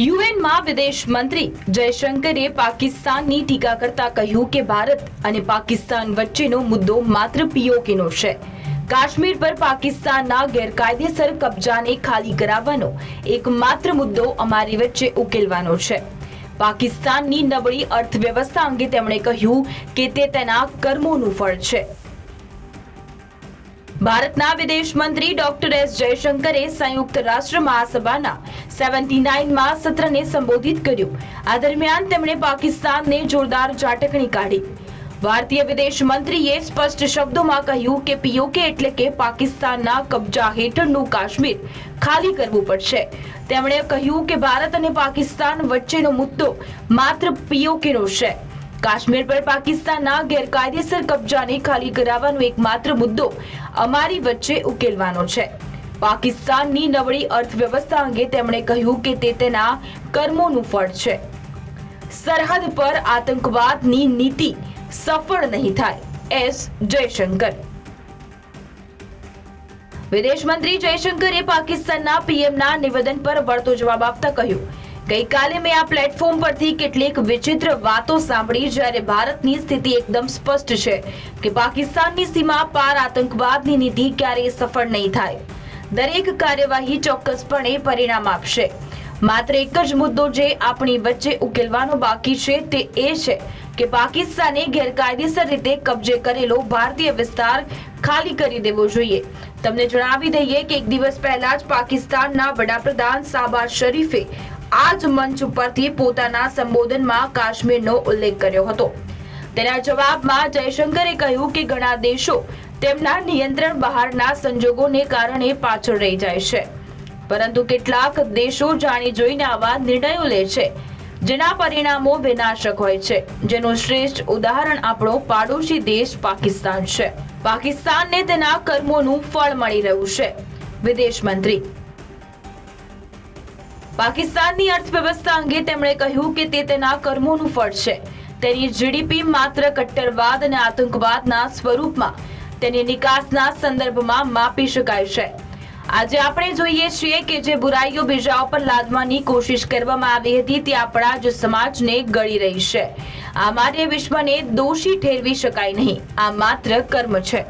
યુએનમાં વિદેશ મંત્રી જયશંકરે પાકિસ્તાનની ટીકા કરતા કહ્યું કે ભારત અને પાકિસ્તાન વચ્ચેનો મુદ્દો માત્ર પીઓકેનો છે. કાશ્મીર પર પાકિસ્તાનના ગેરકાયદેસર કબજાને ખાલી કરાવવાનો એકમાત્ર મુદ્દો અમારી વચ્ચે ઉકેલવાનો છે. પાકિસ્તાનની નબળી અર્થવ્યવસ્થા અંગે તેમણે કહ્યું કે તે તેના કર્મોનું ફળ છે. ભારતના વિદેશ મંત્રી ડોક્ટર એસ જયશંકરે સંયુક્ત રાષ્ટ્ર મહાસભાના સેવન્ટી નાઇનમાં સત્રને સંબોધિત કર્યું. આ દરમિયાન તેમણે પાકિસ્તાનને જોરદાર ઝાટકણી કાઢી. ભારતીય વિદેશ મંત્રીએ સ્પષ્ટ શબ્દોમાં કહ્યું કે પીઓકે એટલે કે પાકિસ્તાનના કબજા હેઠળનું કાશ્મીર ખાલી કરવું પડશે. તેમણે કહ્યું કે ભારત અને પાકિસ્તાન વચ્ચેનો મુદ્દો માત્ર પીઓકેનો છે. કાશ્મીર પર પાકિસ્તાનના ગેરકાયદેસર કબજાને ખાલી કરાવવાનો એકમાત્ર મુદ્દો અમારી વચ્ચે ઉકેલવાનો છે. પાકિસ્તાનની નબળી અર્થવ્યવસ્થા અંગે તેમણે કહ્યું કે તે તેના કર્મોનું ફળ છે. સરહદ પર આતંકવાદની નીતિ સફળ નહીં થાય. એસ. જયશંકર. વિદેશ મંત્રી જયશંકરે પાકિસ્તાનના પીએમના નિવેદન પર વળતો જવાબ આપતા કહ્યું ગઈકાલે મેં આ પ્લેટફોર્મ પરથી કેટલીક વિચિત્ર વાતો સાંભળી જ્યારે ભારતની સ્થિતિ એકદમ સ્પષ્ટ છે કે પાકિસ્તાનની સીમા પાર આતંકવાદની નીતિ ક્યારેય સફળ નહીં થાય. દરેક કાર્યવાહી ચોક્કસપણે પરિણામ આપશે. માત્ર એક જ મુદ્દો જે આપણી વચ્ચે ઉકેલવાનો બાકી છે તે એ છે કે પાકિસ્તાને ગેરકાયદેસર રીતે કબજે કરેલો ભારતીય વિસ્તાર ખાલી કરી દેવો જોઈએ. તમને જણાવી દઈએ કે એક દિવસ પહેલા જ પાકિસ્તાનના વડાપ્રધાન શાહબાઝ શરીફે આ જ મંચ ઉપરથી પોતાના સંબોધનમાં કાશ્મીરનો ઉલ્લેખ કર્યો હતો. તેના જવાબમાં જયશંકરે કહ્યું કે ઘણા દેશો તેમના નિયંત્રણ બહારના સંજોગોને કારણે પાછળ રહી જાય છે. પરંતુ કેટલાક દેશો જાણી જોઈને આવા નિર્ણયો લે છે, જેના પરિણામો વિનાશક હોય છે. જેનું શ્રેષ્ઠ ઉદાહરણ આપણો પાડોશી દેશ પાકિસ્તાન છે. પાકિસ્તાનને તેના કર્મોનું ફળ મળી રહ્યું છે. વિદેશ મંત્રી. પાકિસ્તાનની અર્થવ્યવસ્થા અંગે તેમણે કહ્યું કે તે તેના કર્મોનું ફળ છે. તેની જીડીપી માત્ર કટ્ટરવાદ અને આતંકવાદના સ્વરૂપમાં તેની નિકાસના સંદર્ભમાં માપી શકાય છે. આજે આપણે જોઈએ છીએ કે જે બુરાઈઓ બીજા ઉપર લાદવાની કોશિશ કરવામાં આવી હતી, તે આપણા જ સમાજને ગળી રહી છે. આ માટે વિશ્વને દોષી ઠેરવી શકાય નહીં. આ માત્ર કર્મ છે.